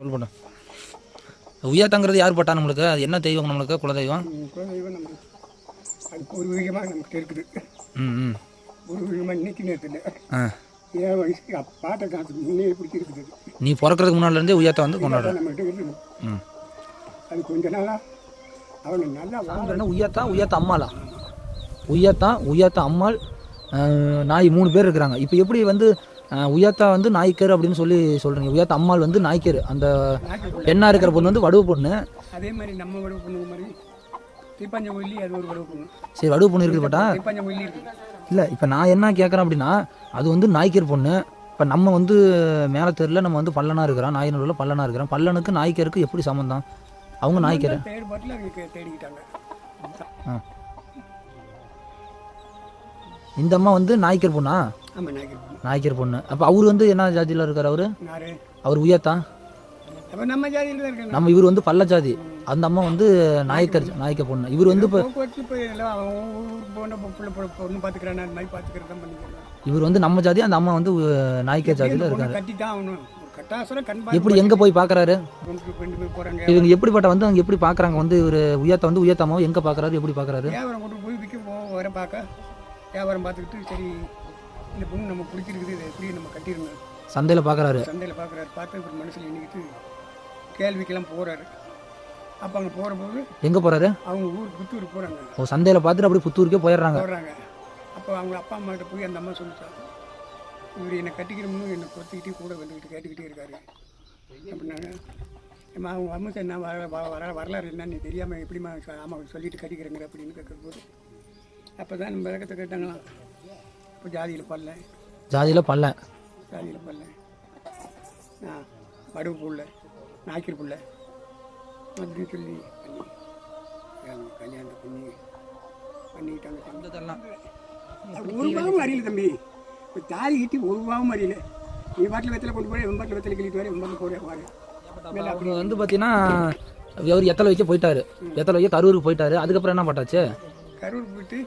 சொல் பண்ண. உயர்த்தங்கிறது யார் பட்டா நம்மளுக்கு? அது என்ன தெய்வம் நம்மளுக்கு? குலதெய்வம்? ம், குலதெய்வம் நம்ம அது பூர்வீகமாக நமக்கு இருக்குது. ம் ம். பூர்வீகமாக இன்னைக்கு நேரத்தில் ஆ. ஏன் வயசுக்கு அப்பாட்ட காலத்துக்கு முன்னே பிடிச்சி இருக்குது. நீ பிறக்கிறதுக்கு முன்னாடிலேருந்தே உயர்த்த வந்து கொண்டாடுற. நம்மகிட்ட இருக்குது. ம். அது கொஞ்ச நாளாக அவனை நல்லா வா என்ன உயர்த்தா உயர்த்த அம்மாளா? உயர்த்தா உயர்த்த அம்மாள் நாய் மூணு பேர் இருக்கிறாங்க. இப்போ எப்படி வந்து அஹ், உயர்த்தா வந்து நாய்க்கர் அப்படின்னு சொல்லி சொல்கிறீங்க உயர்த்த அம்மாள் வந்து நாய்க்கர். அந்த பெண்ணாக இருக்கிற பொண்ணு வந்து வடுவு பொண்ணு. அதே மாதிரி நம்ம வடுவு பொண்ணு மாதிரி தீப்பாஞ்ச கோயிலி அது ஒரு வடுவு பொண்ணு. சரி வடுவு பொண்ணு இருக்குது பட்டா இல்லை இப்போ நான் என்ன கேட்குறேன் அப்படின்னா அது வந்து நாய்க்கர் பொண்ணு. இப்போ நம்ம வந்து மேலே தெருல நம்ம வந்து பல்லனா இருக்கிறோம். நாயனூரில் பல்லனா இருக்கிறோம். பல்லனுக்கு நாய்க்கருக்கு எப்படி சம்மந்தம்? அவங்க நாய்க்கர். இந்த அம்மா வந்து நாய்க்கர் பொண்ணா? ஆமாம் நாய்க்கு பொண்ணு. நாய்க்கர் பொண்ணு. அப்போ அவர் வந்து என்ன ஜாதியில் இருக்கார் அவர்? அவர் உயர்த்தா? அப்போ நம்ம ஜாதியில் தான் இருக்காங்க நம்ம இவர் வந்து பல்ல ஜாதி. அந்த அம்மா வந்து நாய்க்கர் நாய்க்கர் பொண்ணு. இவர் வந்து இப்போ போக்குவரத்து இப்போ எல்லாம் அவன் ஊருக்கு போன பிள்ளை பொ- பொண்ணு பார்த்துக்கிறான் அது மாதிரி பார்த்துக்கிறது தான் பண்ணிக்கிறான் இவர் வந்து நம்ம ஜாதி அந்த அம்மா வந்து உ- நாய்க்கர் ஜாதியில் இருக்காரு. கட்டி தான் ஆகணும் கட்டாசுரம் கண் எப்படி எங்கே போய் பார்க்குறாரு கொண்டு கொண்டு போய் போகிறாங்க இவங்க எப்படிப்பட்ட வந்து அவங்க எப்படி பார்க்குறாங்க வந்து இவர் உயர்த்த வந்து உயர்த்த அம்மாவை எங்கே பார்க்குறாரு எப்படி பார்க்குறாரு வியாபாரம் கொண்டு போய் விற்க போ வர பார்க்க வியாபாரம் பார்த்துக்கிட்டு சரி இந்த பொண்ணு நம்ம பிடிச்சிருக்குது இதை எப்படி நம்ம கட்டிடணும். சந்தையில் பார்க்குறாரு சந்தையில் பார்க்குறாரு பார்த்து ஒரு மனசில் எண்ணிக்கிட்டு கேள்விக்கெல்லாம் போகிறாரு அப்போ அங்கே போகிற போது எங்கே போகிறாரு அவங்க ஊர் புத்தூருக்கு போகிறாங்க ஓ சந்தையில் பார்த்துட்டு அப்படியே புத்தூருக்கே போயிடுறாங்க. போடுறாங்க அப்போ அவங்க அப்பா அம்மாகிட்ட போய் அந்த அம்மா சொல்லிட்டாங்க இவர் என்னை கட்டிக்கிறோம்னு என்னை பொறுத்துக்கிட்டே கூட வந்துக்கிட்டு கேட்டுக்கிட்டே இருக்காரு. அப்படின்னாங்க. அம்மா அவங்க அம்மா சார் நான் வர வர வர வரலாறு என்ன நீ தெரியாமல் எப்படிம்மா சொ- ஆமாம் சொல்லிட்டு கட்டிக்கிறேங்கிற அப்படின்னு கேட்கும்போது அப்போ தான் நம்ம விளக்கத்தை கேட்டாங்களாம். இப்போ ஜாதியில் பல்ல. ஜாதியில் பல்ல. ஜாதியில் பல்ல. நான் வடுவு புள்ள நாய்க்கர் புள்ள அப்படின்னு சொல்லி பண்ணி கல்யாணத்தை பண்ணி பண்ணிக்கிட்டாங்க இதெல்லாம் ஒரு பாவம் அறியல தம்பி. இப்போ தாலி கட்டி ஒரு பாவம் அறியல. நீ பாட்டில் வெத்தலை கொண்டு போய் என் பாட்டில் வெத்தலை கிள்ளிட்டு வர என் பாட்டில் போகிற வாரு மேலே அவங்க வந்து பார்த்தீங்கன்னா அவர் எத்தலை வைக்க போயிட்டாரு. எத்தலை வைக்க கரூருக்கு போயிட்டாரு. அதுக்கப்புறம் என்ன பட்டாச்சு கரூர் போயிட்டு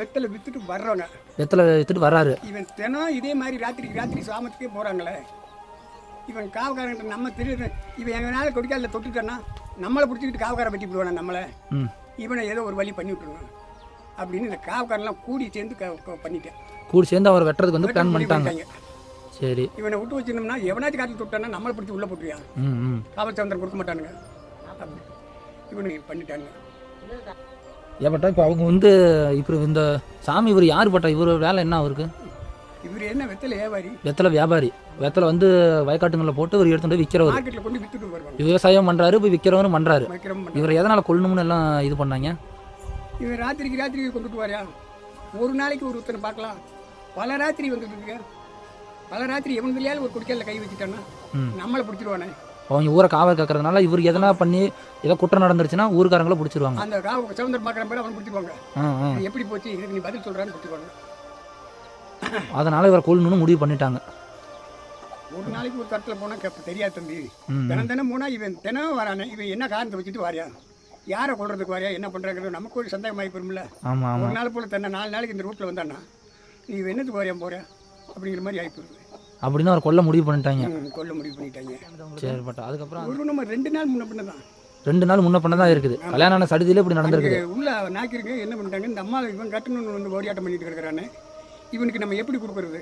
வெத்தலை விற்றுட்டு வர்றவங்க எத்தலை எடுத்துட்டு வர்றாரு. இவன் தினம் இதே மாதிரி ராத்திரிக்கு ராத்திரி சாமத்துக்கே போகிறாங்களே இவன் காவக்காரங்கிட்ட நம்ம தெரியுது. இவன் எங்கனால கொடிக்காலில் தொட்டுட்டான்னா நம்மளை பிடிச்சிக்கிட்டு காவக்காரன் வெட்டி விடுவானா நம்மளை? இவனை ஏதோ ஒரு வழி பண்ணி விட்டுருவான். அப்படின்னு இந்த காவக்காரெல்லாம் கூடி சேர்ந்து பண்ணிட்டேன். கூடி சேர்ந்து அவர் வெட்டுறதுக்கு வந்து பிளான் பண்ணிட்டாங்க. சரி. இவனை விட்டு வச்சிருந்தோம்னா எவனாச்சும் காட்டில் தொட்டானா நம்மளை பிடிச்சி உள்ளே போட்டுருவான். காவல் சந்திரன் கொடுக்க மாட்டானுங்க. அப்படி இவனுக்கு பண்ணிட்டானுங்க. ஏப்பட்டா இப்போ அவங்க வந்து இப்போ இந்த சாமி இவர் யார் பட்டா? இவர் வேலை என்ன அவருக்கு? இவர் என்ன வெத்தலை வியாபாரி? வெத்தலை வியாபாரி. வெத்தலை வந்து வயக்காட்டுங்களில் போட்டு இவர் எடுத்துட்டு விற்கிறவர் விவசாயம் பண்ணுறாரு போய் விற்கிறவரும் பண்ணுறாரு இவர் எதனால் கொல்லணும்னு எல்லாம் இது பண்ணாங்க? இவன் ராத்திரிக்கு ராத்திரிக்கு கொண்டுட்டு வரையா ஒரு நாளைக்கு ஒரு ஒருத்தனை பார்க்கலாம். பல ராத்திரி வந்துட்டு இருக்கு. பல ராத்திரி எவன் இல்லையாலும் ஒரு குடிக்கல கை வச்சுட்டான்னா. நம்மளை பிடிச்சிருவானே. அவங்க ஊரை காவல் கேட்கறதுனால இவர் எதனா பண்ணி ஏதோ குற்றம் நடந்துருச்சுன்னா ஊருக்காரங்கள பிடிச்சிருவாங்க. அந்த காவ சவுந்தர் பார்க்குற அவனை ஆ ஆ. இது எப்படி போச்சு இதுக்கு நீ பதில் சொல்கிறான்னு பிடிச்சிருவாங்க அதனால இவரை கொல்லணும்னு முடிவு பண்ணிட்டாங்க. ஒரு நாளைக்கு ஒரு தட்டில் போனால் கேட்ப தெரியாது தம்பி. தினம் தினம் போனால் இவன் தினம் வரானே இவன் என்ன காரணத்தை வச்சுட்டு வாரியா? யாரை கொள்றதுக்கு வாரியா? என்ன பண்ணுறாங்கிறது நமக்கு ஒரு சந்தேகம் ஆகி போயிரும்ல. ஆமாம் ஆமாம் ஒரு நாள் போல தன்னை நாலு நாளைக்கு இந்த ரூட்டில் வந்தானா நீ என்னத்துக்கு வாரியா போற? அப்படிங்கிற மாதிரி ஆகி போயிருது. அப்படின்னு அவர் கொல்ல முடிவு பண்ணிட்டாங்க. கொல்ல முடிவு பண்ணிட்டாங்க. சரி பட்டா அதுக்கப்புறம் ஒரு நம்ம ரெண்டு நாள் முன்ன பின்ன தான். ரெண்டு நாள் முன்ன பண்ண தான் இருக்குது. கல்யாணம் ஆன சடுதியில இப்படி நடந்திருக்குது அங்கே உள்ள நாக்கிருங்க என்ன பண்ணிட்டாங்க இந்த அம்மா இவன் கட்டணும்னு வந்து ஓரியாட்டம் பண்ணிட்டு கிடக்குறானே. இவனுக்கு நம்ம எப்படி கொடுக்குறது?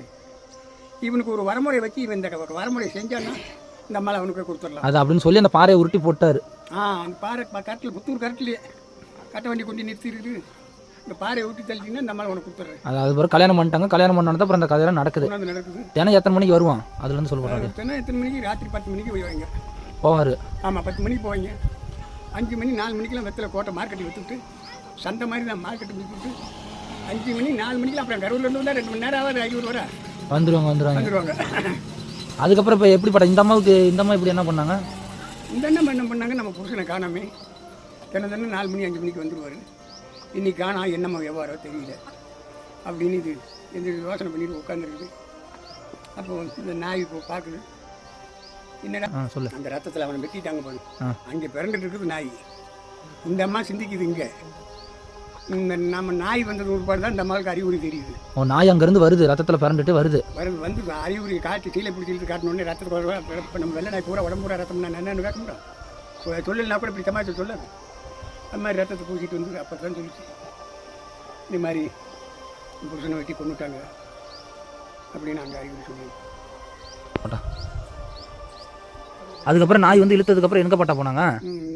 இவனுக்கு ஒரு வரமுறை வச்சு இவன் இந்த வரமுறை செஞ்சான்னா இந்த அம்மாவை அவனுக்கு கொடுத்துடலாம். அது அப்படின்னு சொல்லி அந்த பாறையை உருட்டி போட்டாரு. ஆ அந்த பாறை கட்டில் புத்தூர் கட்டிலே கட்ட வண்டி கொண்டு நிறுத்திருக்கு இந்த பாறையை ஊட்டி தள்ளிட்டீங்கன்னா இந்த உனக்கு கொடுத்துட்றேன். அது அது பிறகு கல்யாணம் பண்ணிட்டாங்க. கல்யாணம் பண்ணாதான் அப்புறம் அந்த கதையெல்லாம் நடக்குது. கொண்டாந்து நடக்குது. தினம் எத்தனை மணிக்கு வருவான்? அதுல இருந்து சொல்லுவாரு எத்தனை எத்தனை மணிக்கு? ராத்திரி பத்து மணிக்கு போய்வாங்க போவாரு. ஆமாம் பத்து மணிக்கு போவாங்க. அஞ்சு மணி நாலு மணிக்கெல்லாம் வெத்தலை கோட்டை மார்க்கெட்டுக்கு விற்றுட்டு சந்தை மாதிரி தான் மார்க்கெட்டு விற்றுட்டு அஞ்சு மணி நாலு மணிக்கெல்லாம் அப்புறம் கரூர்லேருந்து வந்தால் ரெண்டு மணி நேரம் ஆகாது ஐநூறு வர. வந்துருவாங்க வந்துருவாங்க. வந்துடுவாங்க அதுக்கப்புறம் இப்போ எப்படிப்பட்ட இந்த அம்மாவுக்கு இந்த அம்மா இப்படி என்ன பண்ணாங்க? இந்த அண்ணன் என்ன பண்ணாங்க? நம்ம புருஷனை காணாமே தினம் தினம் நாலு மணி அஞ்சு மணிக்கு வந்துடுவார் இன்னைக்கு காணா என்னம்மா வியாபாரம் தெரியல அப்படின்னு இது எந்த யோசனை பண்ணிட்டு உட்காந்துருக்குது அப்போ இந்த நாய் இப்போ பார்க்குது. என்னடா? சொல்லு. அந்த ரத்தத்தில் அவனை வெட்டிட்டாங்க பாரு. அங்கே பிறந்துட்டு இருக்குது நாய். இந்த அம்மா சிந்திக்குது இங்கே. இந்த நம்ம நாய் வந்தது ஒருபாடு தான் இந்த அம்மாவுக்கு அறிகுறி தெரியுது. ஓ நாய் அங்கேருந்து வருது ரத்தத்தில் பிறண்டுட்டு வருது. வருது வந்து அறிகுறி காட்டி கீழே பிடிச்சி இழுத்து காட்டினோடனே இப்போ நம்ம வெள்ளை நாய் பூரா உடம்பு பூரா ரத்தம் நான் என்னென்னு கேட்க முடியும். சொல்லலைன்னா கூட இப்படி தமாச்சு சொல்லாது அந்த மாதிரி ரத்தத்தை பூசிட்டு வந்து அப்போ தான் சொல்லிச்சு. இந்த மாதிரி புருஷனை வெட்டி கொண்டுட்டாங்க அப்படின்னு அங்கே அறிகுறி சொல்லி போட்டா அதுக்கப்புறம் நாய் வந்து இழுத்ததுக்கப்புறம் எங்கே பட்டா போனாங்க?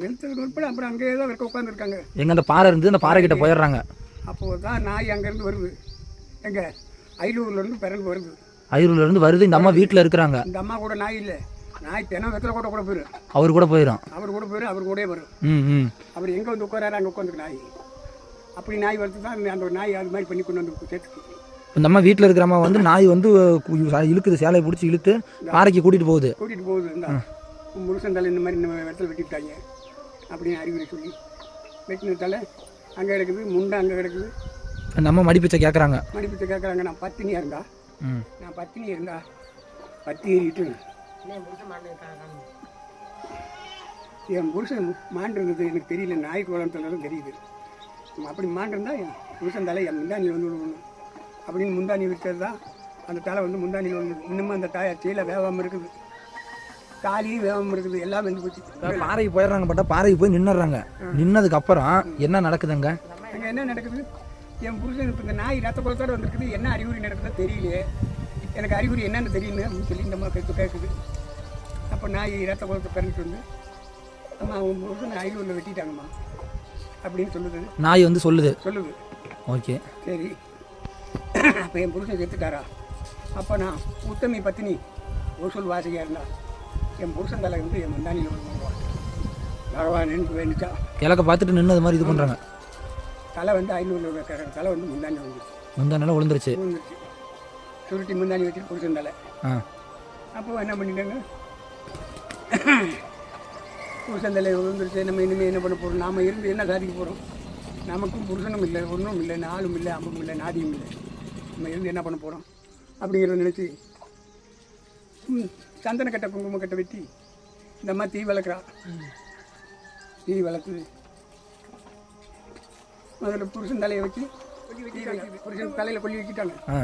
நிறுத்ததுக்கு உட்பட அப்புறம் அங்கேயே தான் இருக்க உட்காந்துருக்காங்க எங்கே அந்த பாறை இருந்து அந்த பாறை கிட்ட போயிடுறாங்க. அப்போது தான் நாய் அங்கேருந்து வருது. எங்கே? ஐநூறுலேருந்து பிறந்து வருது. ஐரூர்ல இருந்து வருது. இந்த அம்மா வீட்டில் இருக்கிறாங்க. இந்த அம்மா கூட நாய் இல்லை. நாய் தினம் வெத்தலை கூட கூட போயிடும் அவர் கூட போயிடும் அவர் கூட போயிடும் அவர் கூடயே வரும். ம் அவர் எங்கே வந்து உட்காராரு அங்கே உட்காந்துருக்கு நாய். அப்படி நாய் வரது தான் அந்த நாய் அது மாதிரி பண்ணி கொண்டு வந்து சேர்த்து இந்த அம்மா வீட்டில் இருக்கிற அம்மா வந்து நாய் வந்து இழுக்குது சேலையை பிடிச்சி இழுத்து பாறைக்கு கூட்டிகிட்டு போகுது. கூட்டிகிட்டு போகுது இந்த முருசன் தலை இந்த மாதிரி இந்த இடத்துல வெட்டிவிட்டாங்க அப்படின்னு அறிவுரை சொல்லி வெட்டின தலை அங்கே கிடக்குது முண்டை அங்கே கிடக்குது. அந்த அம்மா மடிப்பிச்சை கேட்குறாங்க மடிப்பிச்சு கேட்குறாங்க நான் பத்தினியாக இருந்தா? ம். நான் பத்தினி இருந்தா பத்தி ஏறிட்டு என் புருஷன் மாண்டிருந்தது எனக்கு தெரியல. நாய் குளத்துலதான் தெரியுது. அப்படி மாண்டிருந்தா என் புருஷன் தலை என் முந்தானியில் வந்து விழுவணும் அப்படின்னு முந்தானி விற்கிறது தான். அந்த தலை வந்து முந்தானியில் வந்து இன்னமும் அந்த தாயார் கீழே வேகாமல் இருக்குது. தாலியும் வேகாமல் இருக்குது. எல்லாம் வெந்து போச்சு. பாறைக்கு போயிடுறாங்க பட்டா பாறைக்கு போய் நின்னுடுறாங்க. நின்னதுக்கு அப்புறம் என்ன நடக்குதுங்க? அங்கே என்ன நடக்குது? என் புருஷன் இப்போ இந்த நாய் ரத்த குளத்தோடு வந்திருக்குது. என்ன அறிகுறி நடக்குதோ தெரியலையே. எனக்கு அறிகுறி என்னென்னு தெரியுங்க அப்படின்னு சொல்லி இந்த கேட்டு கேட்குது அப்போ நாய் ரத்த குளத்தை பிறந்துட்டு வந்து அம்மா உன் புருஷன் ஐநூறில் வெட்டிட்டாங்கம்மா அப்படின்னு சொல்லுது. நாய் வந்து சொல்லுது. சொல்லுது. ஓகே. சரி. அப்போ என் புருஷன் செத்துட்டாரா? அப்போ நான் உத்தமி பத்தினி ஒசூல் வாசியாக இருந்தா என் புருஷன் தலை வந்து என் மந்தானியில் விழுந்துருவான் பகவான் எனக்கு வேண்டிச்சா? கிழக்க பார்த்துட்டு நின்னது மாதிரி இது பண்ணுறாங்க தலை வந்து ஐநூறு வைக்கிறாங்க தலை வந்து முந்தானி வந்துச்சு முந்தா நாள் விழுந்துருச்சு. விழுந்துருச்சு. சுருட்டி முந்தானி வச்சுட்டு புருஷன் தலை. ஆ. அப்போ என்ன பண்ணிட்டாங்க? புருஷன் தலை விழுந்துருச்சு நம்ம இனிமேல் என்ன பண்ண போகிறோம் நாம இருந்து என்ன சாதிக்க போகிறோம் நமக்கும் புருஷனும் இல்லை ஒன்றும் இல்லை நாளும் இல்லை அம்பும் இல்லை நாதியும் இல்லை. நம்ம இருந்து என்ன பண்ண போகிறோம் அப்படிங்கிறத நினச்சி சந்தன கட்டை குங்குமம் கட்டை வெட்டி இந்த அம்மா தீ வளர்க்குறா. தீ வளர்த்து முதல்ல புருஷன் தலையை வச்சு. புருஷன் தலையில் கொல்லி வைக்கிட்டாங்க. ஆ.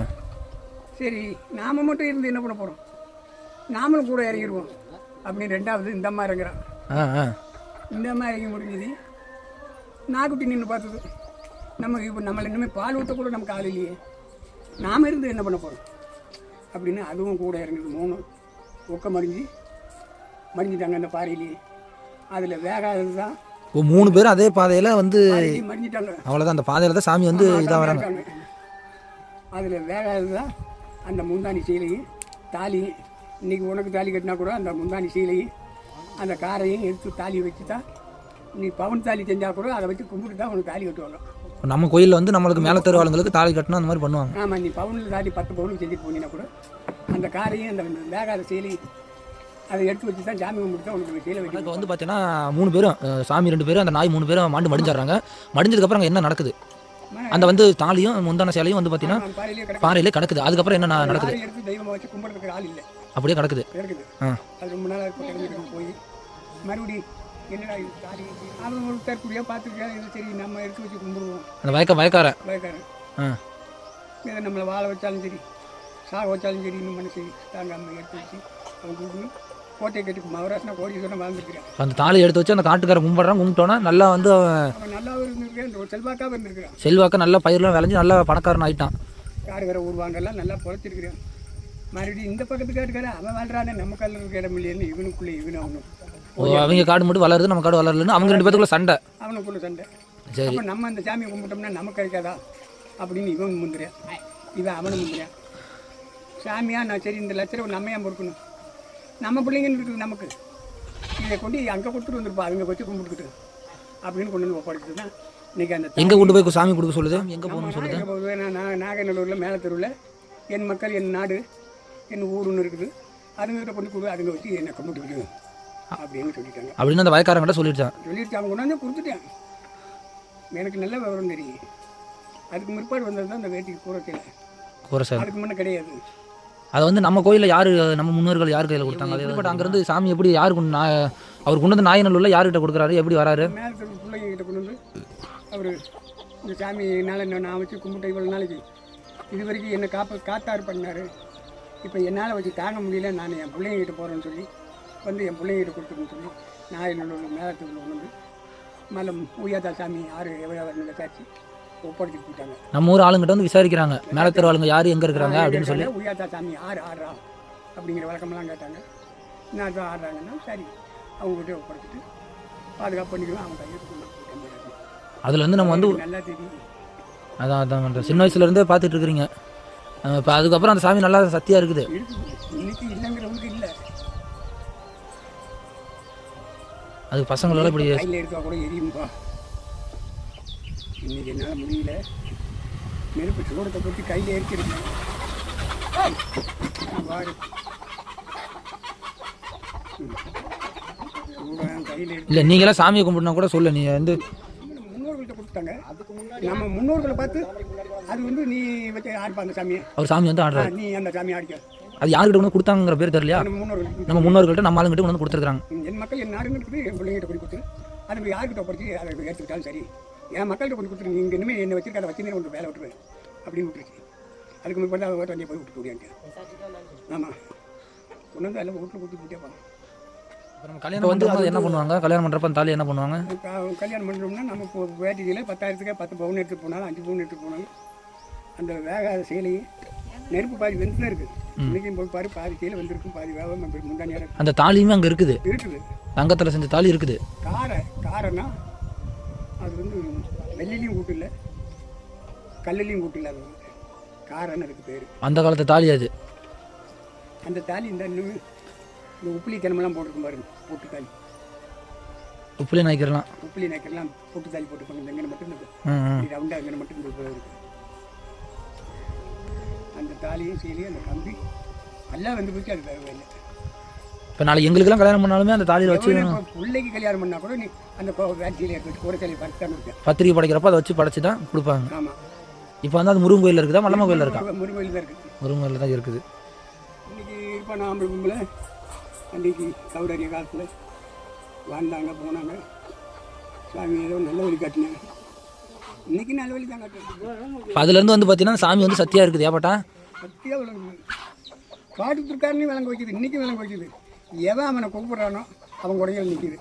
சரி நாம மட்டும் இருந்து என்ன பண்ண போகிறோம் நாமளும் கூட இறங்கிடுவோம் அப்படின்னு ரெண்டாவது இந்த அம்மா இறங்குறான் இந்த அம்மா இறங்கி முடிஞ்சது. நாக்குட்டி நின்று பார்த்தது. நமக்கு இப்போ நம்மளை இன்னுமே பால் ஊற்ற கூட நமக்கு ஆள் இல்லையே. நாம் இருந்து என்ன பண்ண போகிறோம் அப்படின்னு அதுவும் கூட இறங்குது. மூணு ஒக்க மடிஞ்சு மடிஞ்சிட்டாங்க அந்த பாறையிலேயே அதில் வேகாதது தான் ஓ மூணு பேரும் அதே பாதையில் வந்து பாறையிலேயே மடிஞ்சிட்டாங்க. அவ்வளோதான் அந்த பாதையில் தான் சாமி வந்து இதாக வராங்க அதில் வேகாதது தான் அந்த முந்தானி சீலையும் தாலி இன்னைக்கு உனக்கு தாலி கட்டினா கூட அந்த முந்தானி சீலையும் அந்த காரையும் எடுத்து தாலி வச்சு தான் நீ பவுன் தாலி செஞ்சால் கூட அதை வச்சு கும்பிட்டு தான் உனக்கு தாலி கட்டுவாங்க. நம்ம கோயிலில் வந்து நம்மளுக்கு மேலே தெரு ஆளுங்களுக்கு தாலி கட்டணும் அந்த மாதிரி பண்ணுவாங்க. ஆமாம் நீ பவுனில் தாலி பத்து பவுனுக்கு செஞ்சுட்டு போனீங்கன்னா கூட அந்த காரையும் அந்த வேகாத சீலை அதை எடுத்து வச்சு தான் சாமி கும்பிட்டு தான் உனக்கு சீலை வைக்கணும் இப்போ வந்து பார்த்தீங்கன்னா மூணு பேரும் சாமி ரெண்டு பேரும் அந்த நாய் மூணு பேரும் மாண்டு மடிஞ்சிடுறாங்க. மடிஞ்சதுக்கப்புறம் அங்கே என்ன நடக்குது? அந்த வந்து தாலியும் முந்தான சேலையும் வந்து பார்த்தீங்கன்னா பாறையிலே கிடக்குது. அதுக்கப்புறம் என்ன நடக்குது? தெய்வமாக வச்சு கும்பிட்றதுக்கு ஆள் இல்லை. அப்படியே கிடக்குது. ஆ. அது ரொம்ப நாளாக இப்போ போய். மறுபடி என்னடா இது சாரி அவன் ஒரு தற்கொலையாக இது சரி நம்ம எடுத்து வச்சு கும்பிடுவோம். அந்த வயக்க வயக்காரன். பயக்காரன் ஆ. இதை நம்மளை வாழ வச்சாலும் சரி சாக வச்சாலும் சரி இன்னும் மனசு தாங்க அம்மா எடுத்து வச்சு அவன் கூப்பிட்டு கோட்டையை கட்டி மகராசனா கோடீஸ்வரன் வாழ்ந்துருக்கிறான். அந்த தாலி எடுத்து வச்சு அந்த காட்டுக்காரன் கும்பிட்றான் கும்பிட்டோன்னா நல்லா வந்து அவன் நல்லாவும் இருந்திருக்கான் ஒரு செல்வாக்காகவும் இருந்திருக்கிறான். செல்வாக்க நல்லா பயிரெலாம் விளைஞ்சு நல்லா பணக்காரன் ஆயிட்டான். காடுகிற ஊர்வாங்கெல்லாம் நல்லா பொழைச்சிருக்கிறான் மறுபடியும் இந்த பக்கத்து காட்டுக்கார அவன் வாழ்றானே நம்ம கல்ல இருக்க இடம் இல்லைன்னு இவனுக்குள்ளே இவனு அவனும் ஓ, அவங்க காடு மட்டும் வளருது நம்ம காடு வளரலன்னு அவங்க ரெண்டு பேத்துக்குள்ள சண்டை. அவனுக்குள்ள சண்டை. சரி. அப்போ நம்ம அந்த சாமியை கும்பிட்டோம்னா நமக்கு கிடைக்காதா? அப்படின்னு இவன் முந்துறான் இவன் அவனை முந்துறான் சாமியா நான் சரி இந்த லட்சம் ரூபா நம்ம ஏன் பொறுக்கணும்? நம்ம பிள்ளைங்கன்னு இருக்குது நமக்கு? இதை கொண்டு அங்கே கொடுத்துட்டு வந்திருப்பா அவங்க வச்சு கும்பிட்டுக்கிட்டு. அப்படின்னு கொண்டு வந்து ஒப்படைச்சது தான் இன்னைக்கு அந்த எங்கே கொண்டு போய் சாமி கொடுக்க சொல்லுது? எங்கே போகணும்னு சொல்லுது. நான் நாகநல்லூரில் மேலே தெருவில் என் மக்கள் என் நாடு. என் ஊருன்னு இருக்குது. அதுங்கிட்ட கொண்டு கொடு அதுங்க வச்சு என்னை கும்பிட்டுக்கிட்டு அப்படின்னு சொல்லிட்டாங்க. அப்படின்னு அந்த வயக்காரங்கிட்ட சொல்லிடுச்சான் சொல்லிட்டு அவங்க கொண்டாந்து கொடுத்துட்டேன். எனக்கு நல்ல விவரம் தெரியும். அதுக்கு முற்பாடு வந்தது தான் அந்த வேட்டிக்கு கூறத்தில் கூரை சார். அதுக்கு முன்னே கிடையாது. அதை வந்து நம்ம கோயிலில் யார் நம்ம முன்னோர்கள் யார் கையில் கொடுத்தாங்க? அது பட் அங்கேருந்து சாமி எப்படி யார் கொண்டு நான் அவர் கொண்டு வந்து நாயநல்லூரில் யார்கிட்ட கொடுக்குறாரு? எப்படி வராரு? பிள்ளைங்க கிட்ட கொண்டு வந்து அவர் இந்த சாமினால என்ன நான் வச்சு கும்பிட்ட இவ்வளோ நாளைக்கு. இது வரைக்கும் என்னை காப்ப காத்தாறு பண்ணார். இப்போ என்னால் வச்சு தாங்க முடியல. நான் என் பிள்ளைங்கிட்ட போகிறேன்னு சொல்லி வந்து என் பிள்ளைங்கிட்ட கொடுத்துருன்னு சொல்லி நான் என்னோட மேலத்துக்குள்ள வந்து மேலே உய்யாதா சாமி ஆறு எவ்வளோ விசாரிச்சு ஒப்படைச்சிட்டு போயிட்டாங்க. நம்ம ஊர் ஆளுங்கிட்ட வந்து விசாரிக்கிறாங்க. மேலே தெரு ஆளுங்க யார் எங்கே இருக்கிறாங்க அப்படின்னு சொல்லி. உய்யாதா சாமி ஆறு ஆடுறா அப்படிங்கிற வழக்கமெல்லாம் கேட்டாங்க. என்ன தான் ஆடுறாங்கன்னா சரி அவங்ககிட்ட ஒப்படைச்சிட்டு பாதுகாப்பு பண்ணிக்கலாம் அவங்க கையை கொண்டு போயிட்டாங்க. அதில் வந்து நம்ம வந்து நல்லா தெரியும் அதான் அதான் சின்ன வயசுலேருந்தே பார்த்துட்டு இருக்கிறீங்க. இப்போ அதுக்கப்புறம் அந்த சாமி நல்லா சத்தியாக இருக்குது. அது பசங்களெல்லாம் இப்படி எடுத்தா கூட எரியும்பா. இன்னைக்கு என்னால் முடியல. நெருப்பு சூடத்தை பற்றி கையில் எடுத்து இல்லை நீங்களாம் சாமியை கும்பிட்டுனா கூட சொல்லு நீ வந்து கொடுத்தாங்க நம்ம முன்னோர்களை பார்த்து அது வந்து நீ வச்சு ஆடிப்பாங்க சாமியை அவர் சாமி வந்து ஆடுறாரு. நீ அந்த சாமி ஆடிக்க. அது யார்கிட்ட கொண்டு வந்து கொடுத்தாங்கிற பேர் தெரியலையா? நம்ம முன்னோர்கள். நம்ம முன்னோர்கள்ட்ட நம்ம ஆளுங்கிட்ட கொண்டு வந்து கொடுத்துருக்காங்க என் மக்கள் என் நாடுங்கிறது என் பிள்ளைங்கிட்ட கொண்டு கொடுத்து அது யார்கிட்ட படிச்சு அதை எடுத்துக்கிட்டாலும் சரி. என் மக்கள்கிட்ட கொண்டு கொடுத்துரு நீங்கள் இனிமேல் என்னை வச்சிருக்க அதை வச்சு ஒன்று வேலை விட்டுருவேன். அப்படின்னு விட்டுருச்சு. அதுக்கு முன்னாடி ஓட்ட வண்டியை போய் விட்டு முடியாது ஆமாம் கொண்டு வந்து எல்லாம் வீட்டில் கொடுத்து விட்டே போகலாம் கல்யாணம் வந்து அது என்ன பண்ணுவாங்க? கல்யாணம் பண்ணுறப்ப தாலி என்ன பண்ணுவாங்க? கல்யாணம் பண்ணுறோம்னா நம்ம இப்போ வேட்டியில் பத்தாயிரத்துக்கு பத்து பவுன் எடுத்து போனாலும் அஞ்சு பவுன் எடுத்து போனாலும் அந்த வேகாத சேலையும் நெருப்பு பாதி வெந்து தான் இருக்குது இன்றைக்கும் போய் பாரு பாதி கீழே வந்திருக்கும் பாதி வேகாம இருக்கு. அந்த தாலியுமே அங்கே இருக்குது. இருக்குது. தங்கத்தில் செஞ்ச தாலி இருக்குது. காரை காரைன்னா அது வந்து வெள்ளிலையும் கூட்டு இல்லை. கல்லுலையும் கூட்டு இல்லை அது காரைன்னு அதுக்கு பேர். அந்த காலத்து தாலி அது. அந்த தாலி இந்த இன்னும் இந்த உப்புளி கிணமெல்லாம் போட்டிருக்கும் பாருங்க போட்டு தாலி. உப்புளி நாய்க்கிறலாம். உப்புளி நக்கெல்லாம் போட்டு தாலி இந்த இங்கே மட்டும் இருக்குது ரவுண்டாக இங்கே மட்டும் இந்த இது இருக்கு. அந்த தாலியும் சீலையும் அந்த கம்பி எல்லாம் வந்து போச்சு அது வேறு இல்லை இப்போ நாளைக்கு எங்களுக்கெல்லாம் கல்யாணம் பண்ணாலுமே அந்த தாலியில் வச்சு பிள்ளைக்கு கல்யாணம் பண்ணா கூட நீ அந்த வேட்டியில் எடுத்து கூட சிலை பறித்தான்னு இருக்கேன் பத்திரிக்கை படைக்கிறப்ப அதை வச்சு படைச்சு தான் கொடுப்பாங்க. ஆமாம் இப்போ வந்து அது முருகன் கோயில் இருக்குதா மல்லம்மா கோயில் இருக்கா? முருகோயில் தான் இருக்குது முருகன் கோயில் தான் இருக்குது. இன்னைக்கு இருப்பான் ஆம்பளை அன்றைக்கு சௌடரிய காலத்தில் வாழ்ந்தாங்க போனாங்க. சாமி ஏதோ நல்ல வழி காட்டினாங்க. இன்னைக்கு நல்ல வழி தான் இப்போ அதுலேருந்து வந்து பார்த்தீங்கன்னா சாமி வந்து சத்தியாக இருக்குது ஏப்பாட்டா சத்தியாக விளங்குது காட்டுத்திருக்காருன்னு விளங்க வைக்குது இன்னைக்கு விளங்க வைக்குது. எவன் அவனை கூப்பிட்றானோ அவன் கூடயே நிற்கிது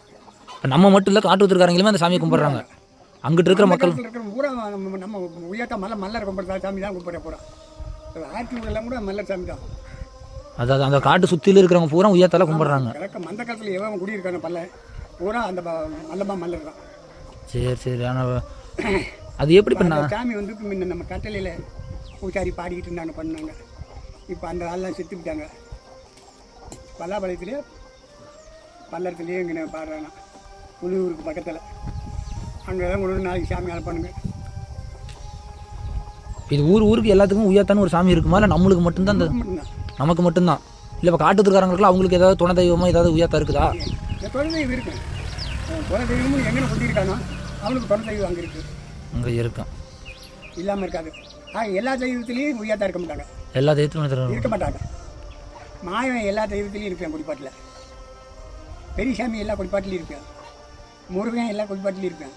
நம்ம மட்டும் இல்லை காட்டு ஊத்துருக்காரங்களுமே அந்த சாமியை கும்பிட்றாங்க. அங்கிட்டு இருக்கிற மக்கள் இருக்கிற பூரா நம்ம நம்ம உயர்த்தா மல்ல மல்லர் கும்பிட்றதா சாமி தான் கும்பிட்ற போகிறான் ஆற்று எல்லாம் கூட மல்லர் சாமி தான். அதாவது அந்த காட்டு சுற்றிலும் இருக்கிறவங்க பூரா உயர்த்தால கும்பிட்றாங்க. மந்த காலத்தில் எவன் குடியிருக்கான பல்ல பூரா அந்த மல்லமா மல்லர் தான். சரி சரி. ஆனால் அது எப்படி பண்ணா? அந்த சாமி வந்து முன்ன நம்ம கட்டளையில் பூசாரி பாடிக்கிட்டு இருந்தாங்க பண்ணாங்க. இப்போ அந்த ஆள்லாம் செத்துக்கிட்டாங்க பல்லாபாளையத்துலேயே பல்லடத்துலேயே இங்கே பாடுறாங்க புலியூருக்கு பக்கத்தில். அங்கே தான் கொண்டு நாளைக்கு சாமி அழைப்பானுங்க இது ஊர் ஊருக்கு எல்லாத்துக்கும் உயர்த்தான ஒரு சாமி இருக்குமா? இல்லை நம்மளுக்கு மட்டும்தான் அந்த மட்டும்தான். நமக்கு மட்டும்தான். இல்லை இப்போ காட்டு ஊத்துருக்காரங்களுக்குலாம் அவங்களுக்கு ஏதாவது துணை தெய்வமோ ஏதாவது உயர்த்தா இருக்குதா? தொலை தெய்வம் இருக்கு. தொலை தெய்வமும் எங்கே கொண்டிருக்கானோ அவனுக்கு தொலை தெய்வம் அங்கே இருக்குது அங்கே இருக்கும் இல்லாமல் இருக்காது. ஆக எல்லா தெய்வத்துலேயும் உயர்த்தா இருக்க மாட்டாங்க. எல்லா தெய்வத்திலும் இருக்க மாட்டாங்க. மாயம் எல்லா தெய்வத்திலையும் இருப்பேன் குடிப்பாட்டில் பெரியசாமி எல்லா குடிப்பாட்டிலையும் இருப்பேன் முருகன் எல்லா குடிப்பாட்டிலையும் இருப்பேன்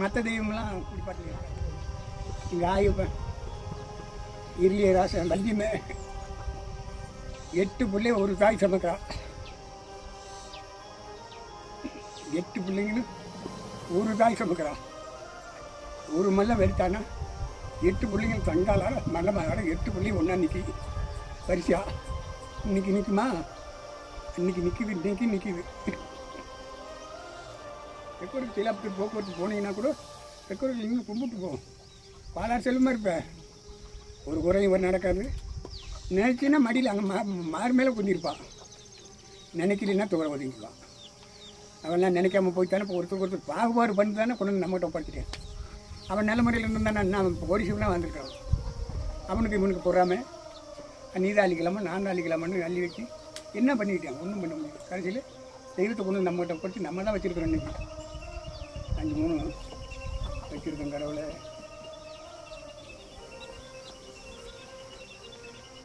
மற்ற தெய்வம்லாம் குடிப்பாட்டிலையும் இருப்பேன் இங்கே ஆயுப்பேன் இருளிய ராசன் வள்ளிமே எட்டு பிள்ளைங்க ஒரு தாய் சமைக்கிறா. எட்டு பிள்ளைங்களும் ஒரு தாய் சமைக்கிறா. ஒரு மல்ல வெறுத்தானா எட்டு பிள்ளைங்க தங்காலால மல்ல எட்டு பிள்ளைங்க ஒன்றா நிற்கி வரிசையா இன்னைக்கு நிற்குமா இன்னைக்கு நிற்கிது இன்னைக்கு நிற்கிது ரெக்கார்டு சிலாப்புக்கு போக்குவரத்து போனீங்கன்னா கூட ரெக்கார்டு இன்னும் கும்பிட்டு போவோம் பாலாறு செல்லுமா இருப்பேன் ஒரு குறையும் ஒரு நடக்காது. நினைச்சின்னா மடியில் அங்கே மா மாறு மேலே குந்திருப்பான் நினைக்கிறீன்னா துவர ஒதுங்கிக்குவான் அவன்லாம் நினைக்காம போய்த்தானே இப்போ ஒருத்தர் ஒருத்தர் பாகுபாடு பண்ணி தானே கொண்டு வந்து நம்மகிட்ட ஒப்படைச்சிட்டேன். அவன் நல்ல முறையில் இருந்தானே நான் இப்போ ஓடிசிப்லாம் வந்திருக்கான். அவனுக்கு இவனுக்கு பொறாமல் நீ தான் அழிக்கலாமா நான் தான் அழிக்கலாமான்னு அள்ளி வச்சு என்ன பண்ணிக்கிட்டேன் ஒன்றும் பண்ண முடியும் கடைசியில் தெய்வத்தை கொண்டு வந்து நம்மகிட்ட படித்து நம்ம தான் வச்சுருக்கிறோம் இன்னைக்கு. அஞ்சு மூணு வச்சுருக்கோம் கடவுளை.